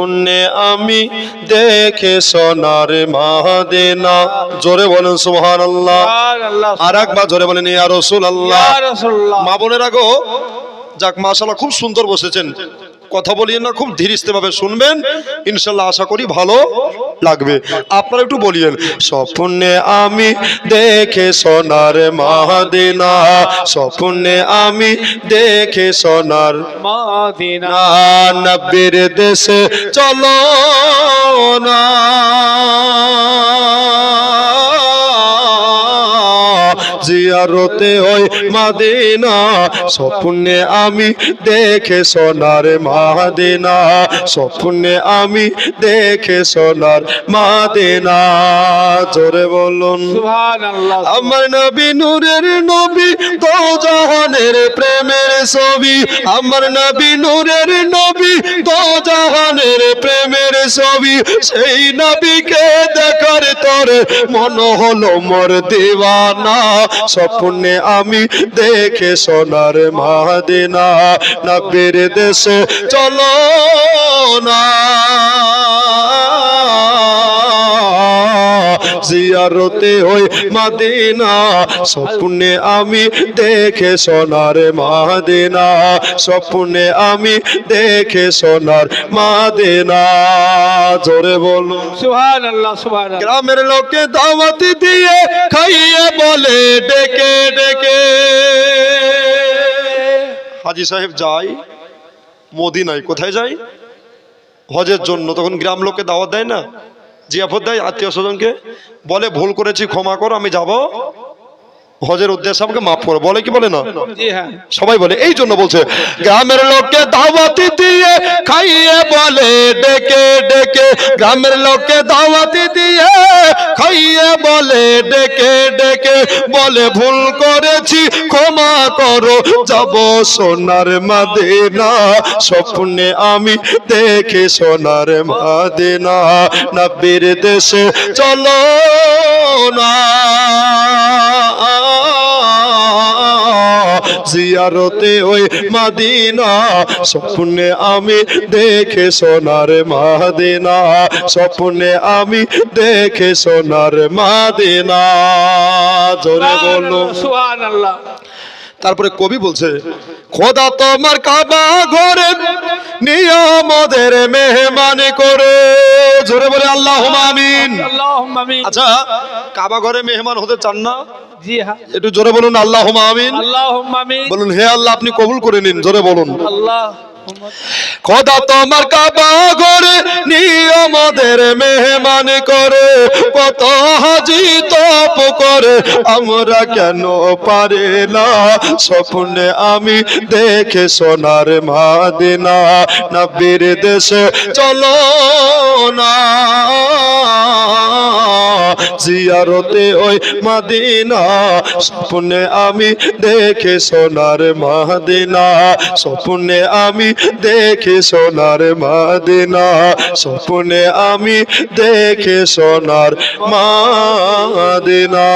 স্বপ্নে আমি দেখে সোনার মাহাদেনা। জোরে বলেন সুহান আল্লাহ আর একবার জোরে বলেন ইয়া রসুল আল্লাহ মা বোনের আগো যাক মাশাল্লাহ খুব সুন্দর বসেছেন। কথা বলিয়ে না খুব ধীরে ভাবে শুনবেন। ইনশাল্লাহ আশা করি ভালো। লাগবে। আপনারা একটু বলিয়েন, স্বপ্নে আমি দেখে সোনার মাহাদিনা, স্বপ্নে আমি দেখে সোনার মাহাদিনা নব্বের দেশে চলো না। জিয়ারতে ওই মাদিনা স্বপ্নে আমি দেখে সোনার মাদিনা স্বপ্নে আমি দেখে সোনার মাদিনা। জোরে বলুন। সুবহানাল্লাহ। আমার নবী নূরের নবী তো জাহানের প্রেমের ছবি, আমার নবী নূরের নবী, তো জাহানের প্রেমের ছবি। সেই নবীকে দেখার তরে মন হলো মোর দেওয়ানা। স্বপ্নে আমি দেখে সোনার মাদিনা নবীর দেশে চলো না। জিয়ারতে ওই মাদিনা স্বপ্নে আমি দেখে সোনার মাদিনা স্বপ্নে আমি দেখে সোনার মাদিনা। জোরে সুবহানাল্লাহ গ্রামের লোকে দাওয়াত দিয়ে খাইয়ে বলে ডেকে ডেকে। হাজি সাহেব যাই মদিনায় কোথায় যাই হজের জন্য তখন গ্রাম লোককে দাওয়াত দেয় না? জিয়াফত দেয় আত্মীয় স্বজনকে বলে ভুল করেছি ক্ষমা করো আমি যাব। হজের উদ্দেশ্যে আমাকে মাফ করো। বলে কি বলে না? হ্যাঁ। সবাই বলে এই জন্য বলছে গ্রামের লোককে দাওয়াতি দিয়ে খাইয়ে বলে ডেকে ডেকে। গ্রামের লোককে দাওয়াতি দিয়ে খাইয়ে বলে ডেকে ডেকে। বলে ভুল করেছি ক্ষমা করো। যাব সোনার মাদিনা স্বপ্নে আমি দেখে সোনার মাদিনা। নব্বীর দেশে চলো না। জিয়ারতে ওই মাদিনা স্বপ্নে আমি দেখে সোনার মাদিনা স্বপ্নে আমি দেখে সোনার মাদিনা। জোরে বলো সুবহানাল্লাহ। তারপরে কবি বলছে খোদা তোমার কাবা ঘরে নিয়মদের মেহমান করে। জোরে বলে আল্লাহ আমিন। আমিন আচ্ছা কাবা ঘরে মেহমান হতে চান না? জি হ্যাঁ। একটু জোরে বলুন আল্লাহ আমিন। আল্লাহুম্মা আমিন। বলুন হে আল্লাহ আপনি কবুল করে নিন জোরে বলুন। আল্লাহ খোদা তোমার কাবা ঘরে নিয়মদের মেহমান করে কত হাজি তপ করে আমরা কেন পারে না? স্বপ্নে আমি দেখে সোনার মাদিনা নব্বীর দেশে চলো না। জিয়ারতে ওই মাদিনা, স্বপ্নে আমি দেখে সোনার মাদিনা, স্বপ্নে আমি দেখে সোনার মাদিনা, স্বপ্নে আমি দেখে সোনার মাদিনা।